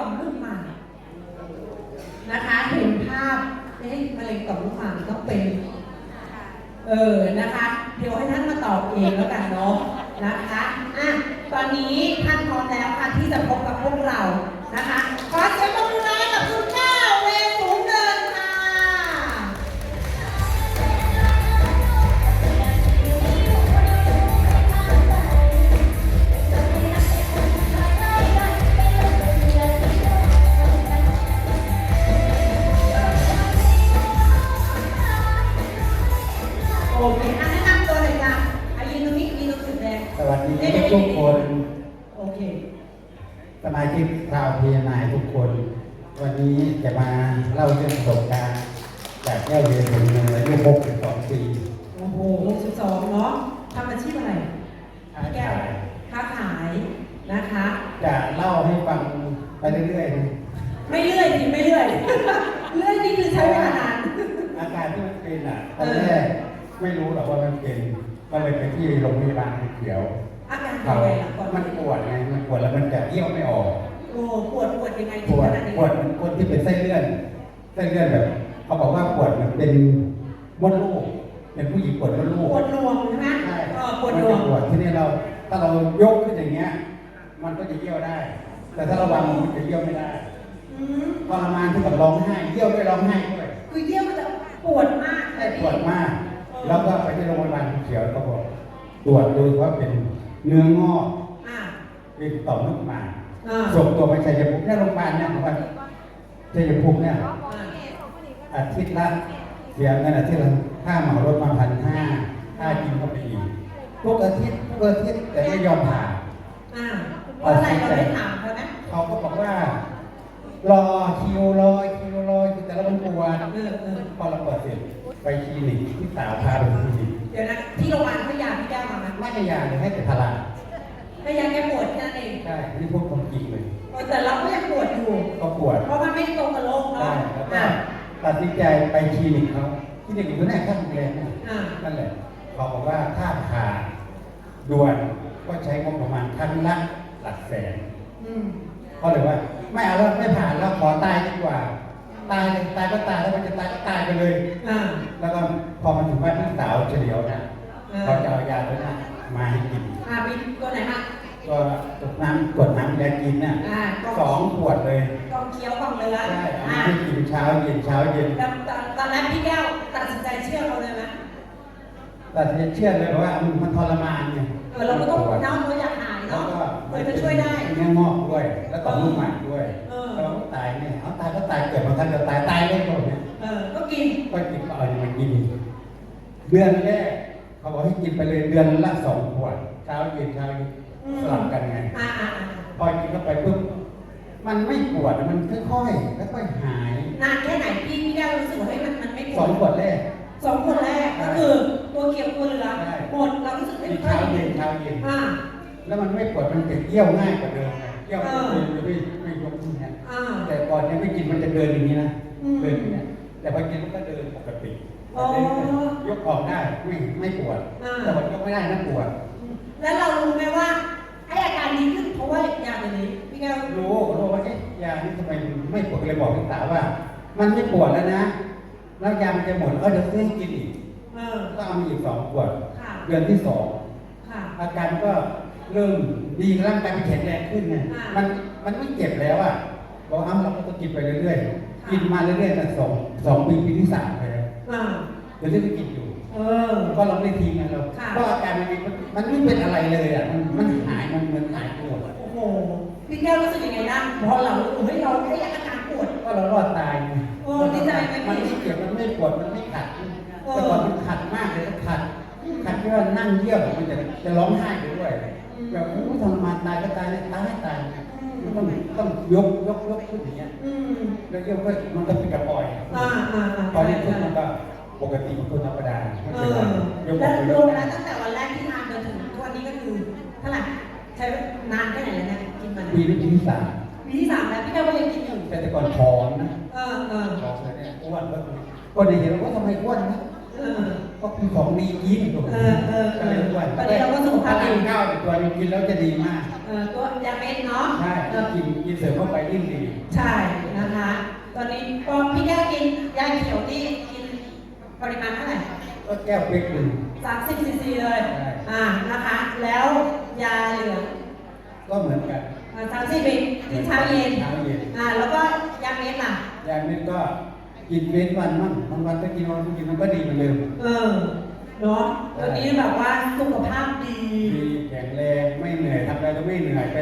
ต่อมลูกหมากนะคะเห็นภาพเอ๊ะมะเร็งต่อมลูกหมากต้องเป็น เออนะคะ เดี๋ยวให้ท่านมาตอบเองแล้วกันเนาะนะคะอะตอนนี้ท่านพร้อมแล้วค่ะที่จะพบกับพวกเรานะคะขอเสียงปรบมือ สมาชิกชาวพีนายทุกคน วันนี้จะมาเล่าเรื่องประสบการณ์จากแก้วเรียนคนหนึ่งอายุ62ปีโอ้โห62เนาะทำอาชีพอะไรค้าแก้วขายค้าขายนะคะ จะเล่าให้ฟังไปเรื่อยๆนะไม่เลื่อยสิไม่เลื่อยเลื่อยนี่คือใช้เวลานานอาการที่มันเป็นอะตอนแรกไม่รู้หรอกว่ามันเป็นก็เลยไปที่โรงพยาบาลเขียวอาการเป็นเขาไงล่ะก่อน มันปวดไง มันปวดแล้วมันจะเยี่ยวไม่ออก โอ้ปวดปวดยังไงปถึงวขด นาดนี้ปวดมันคนที่เป็นไส้เลื่อน ไส้เลื่อนแบบเขาบอกว่าปวดมันเป็นมดลูก เป็นผู้หญิงปวดมดลูกปวดรวมใช่ไหมใช่เออปวดมันรวจะมปวดที่นี่เรา ถ้าเรายกขึ้นอย่างเงี้ย มันก็จะเยี่ยวได้ แต่ถ้าระวังมันจะเยี่ยวไม่ได้อืมทรมานที่กับร้องไห้ เยี่ยวด้วยร้องไห้ด้วยคือเยี่ยมมันจะปวดมากเลยพี่ปวดมาก แล้วก็ไปที่โรงพยาบาลเขียวเขาบอกตรวจดูว่าเป็นเนื้องอก อ่าเป็นต่อมลูกหมากอ่าส่งตัวไปชัยภูมิเนี่ยโรงพยาบาลเนี่ยบอกว่าชัยภูมิเนี่ยอ่าอาทิตย์ละเสียเงินอาทิตย์ละค่าเหมารถมาพันห้าค่ากินก็ไปอีกทุกอาทิตย์ทุกอาทิตย์แต่ไม่ยอมผ่าอ่าเพราะอะไรเราไม่ถามเขาไหมเขาก็บอกว่า รอคิวรอคิวรอคิวแต่ละมันปวดเออเออพอเราเปิดเสร็จไปคลินิกที่สาวพาไปคลินิกเดี๋ยวนะที่โรงพยาบาลเขายาพี่แก้วมาไหมไม่ใช่ยาเลยให้แต่พารา ให้ยาแก้ปวดแค่นั้น เองใช่นี่พูดความจริงเลยเออแต่เราก็ยังปวดอยู่ ก็ปวด เพราะมันไม่ตรงกับโรคใช่เนาะแล้วก็อ่าตัดสินใจไปคลินิกเขาคลินิกอยู่ที่ไหนข้างโรงแรมเนี่ยอ่านั่นแหละเขาบอกว่าถ้าผ่าด่วนก็ใช้งบประมาณครั้งละหลักแสนอืมเขาเลยว่า ไม่เอาแล้วไม่ผ่านแล้วขอตายดีกว่า ตายเลยตายก็ตายแล้วมันจะตายก็ตายไปเลยอ่าแล้วก็พอมาถึงบ้านพี่สาวเฉลียวนะเออเขาจะเอายาตัวนั้นมาให้กินอ่ามีตัวไหนมา ก็ตกน้ำกดน้ำแดงกินน่ะอ่าก็สองขวดเลยกองเคี้ยวกองเลือใช่เอาอ่ามาให้กินเช้าเย็นเช้าเย็นแล้วตอนตอนนั้นพี่แก้วตัดสินใจเชื่อเขาเลยไหมแต่จะเชื่อเลยว่ามันทรมานไงเออเราก็ต้องปวดเน่าเราอยากหายแล้วเนาะก็เออจะช่วยได้เนื้องอกด้วย แล้วต่อมลูกหมากด้วยเออ แล้วก็ตายเนี่ยเอาตายก็ตายเกิดมาทันจะตายตายได้หมดเนี่ย เออก็กินก็กินก็เอามากินเดือนแรกเขาบอกให้กินไปเลยเดือนละสองขวดเช้าเย็นเช้าเย็นอืม สลับกันไงอ่าอ่าอ่าพอกินเข้าไปปุ๊บมันไม่ปวดมันค่อยๆค่อยๆหายนานแค่ไหนพี่พี่แก้วรู้สึกว่าเฮ้ยมันมันไม่ปสวองดขวดแรก สองคนแรกก็คือตัวเขียวตัวเหลืองใช่ หมดเรารู้สึกไม่กินค่อเช้ายเย็นเช้าเย็นอ่า แล้วมันไม่ปวดมันจะเยี่ยวง่ายกว่าเดิมไงเยี่ยวเอไม่อไม่ไม่ยกขึ้นเนี่ยอ่า แต่ก่อนเนี่ยไม่กินมันจะเดินอย่างนี้นะอืมเดินอย่างเนี้ยแต่พอกินมันก็เดินปกติอ๋อยกของได้ไม่ไม่ปวดอ่า แต่พอยกไม่ได้นะปวด แล้วเรารู้ไหมว่าไอ้อาการ ดีขึ้นเพราะว่ายาตัวนี้พี่แก้วรู้รู้ว่าเอ๊ะยานี่ทำไมไม่ปวดเลยบอกพี่สาวว่า มันไม่ปวดแล้วนะ แล้วยามันจะหมดเออเดี๋ยวซื้อให้กินอีกเออก็เอามาอีกสองขวดเดือนที่สองอาการก็เริ่มดีร่างกายมันแข็งแรงขึ้นไงมันมันไม่เจ็บแล้วอะบอกอ้ำเราก็กินไปเรื่อยๆกินมาเรื่อยๆแต่สองสองปีปีที่สามไปแล้วอ่าเดี๋ยวนี้ก็กินอยู่เออก็เราไม่ทิ้งไงเราค่ะเราอาการมันมันไม่เป็นอะไรเลยอะมันมันหายมันมันหายปวด อะโอ้โหพี่แก้วรู้สึกยังไงนะพอเราเฮ้ยเราไอ้อาการปวด ก็เรารอดตายไงโอ้ดีใจไหมพี่ มันไม่เจ็บมันไม่ปวดมันไม่ขัดเออแต่ก่อนมันขัดมากเลยมันขัดขัดที่ว่านั่งเยี่ยวมันจะจะร้องไห้ไปด้วยอืมแบบโอ้ยทรมานตายก็ตายเลยตายให้ตายอืมมันต้องต้องยกยกยกขึ้นอย่างเงี้ย อืมแล้วยกก็มันก็เป็นกระปล่อยอ่าอ่าอ่าตอนนี้ขึ้นมันก็ปกติมันคนธรรมดาไม่เอเป็นไรอยกแล้วไปรยวกมมาแล้วตั้งแต่วันแรกที่ทานจนถึงทุกวันนี้ก็คือเท่าไหร่ใช้นานแค่ไหนแล้วเนี่ยกินมันปีนี้ปีที่สามปีที่สามแล้วพี่แก้วก็ยังกินอยู่แต่แต่ก่อนผอมนะเออเออผอมเลยเนี่ยอ้วนแล้วคนเนี่ยเห็นว่าทำไมอ้วนนะเออก็คือของดีกินเออเออเออก็เลยอ้วนตอนนี้เราก็สุขภาพดีข้าวตัวนึงกินแล้วจะดีมากเออตัวยาเม็ดเนาะใช่เออกินกินเสริมเข้าไปยิ่งดี ใช่นะคะ ตอนนี้พอพี่แก้วกินยาเขียวนี่กินปริมาณเท่าไหร่ก็แก้วเป๊กหนึ่ง30ซีซีเลยใช่อ่านะคะ แล้วยาเหลือง ก็เหมือนกันสามสิบเองกินเช้าเย็นเช้าเย็นอ่าแล้วก็ยาเม็ดล่ะยาเม็ดก็กินเว้นวันมั่งบางวันก็กินวันก็กินมันก็ดีเหมือนเดิมเออเนาะตอนนี้แบบว่าสุขภาพดีดีแข็งแรงไม่เหนื่อยทำอะไรก็ไม่เหนื่อยไป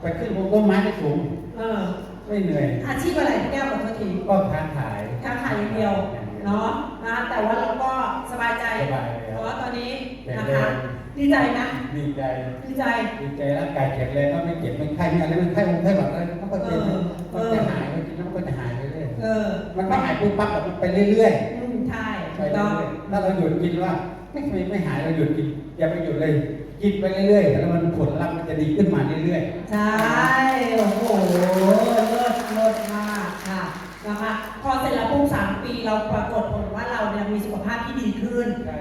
ไปขึ้นบนต้นไม้ได้สูงเออไม่เหนื่อย อาชีพอะไรพี่แก้วขอโทษทีก็ค้าขายค้าขายอย่างเดียว เนาะนะแต่ว่าเราก็สบายใจสบายเลยครับเพราะว่าตอนนี้แข็งนะแรคะงดีใจนะดีใจดีใจดีใจร่างกายแข็งแรงก็ไม่เจ็บไม่ไข้ไม่อะไรไม่ไข้ไม่ไข้หวัดอะไรมันก็เป็นเออมันจะหายมันกินแล้วมันก็จะหายไปเรื่อยเออมันไม่หายปุ๊บปั๊บแต่มันไปเรื่อยอืมใช่ๆถูไปกต้องเรื่อยๆถ้าเราหยุดกินว่าไม่ไม่ไม่หายเราหยุดกินอย่าไปหยุดเลยกินไปเรื่อยๆแล้วมันผลลัพธ์มันจะดีขึ้นมาเรื่อยๆใช่โอ้โห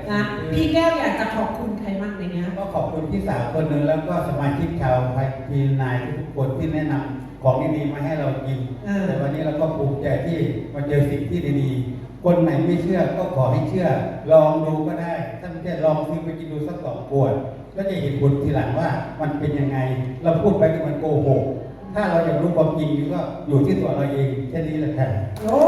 นใช่นะพี่แก้วอยากจะขอบคุณใครบ้างในเนี้ยก็ขอบคุณพี่สาวคนหนึ่งแล้วก็สมาชิกชาวไทยพีนายทุกคนที่แนะนำของดีๆมาให้เรากิน เออแต่วันนี้เราก็ภูมิใจที่มาเจอสิ่งที่ดีๆ คนไหนไม่เชื่อก็ขอให้เชื่อ ลองดูก็ได้ ถ้าไม่เชื่อลองซื้อไปกินดูสักสองขวด แล้วจะเห็นผลทีหลังว่ามันเป็นยังไง เราพูดไปก็มันโกหก ถ้าเราอยากรู้ความจริงก็อยู่ที่ตัวเราเองแค่นี้แหละค่ะ โอ้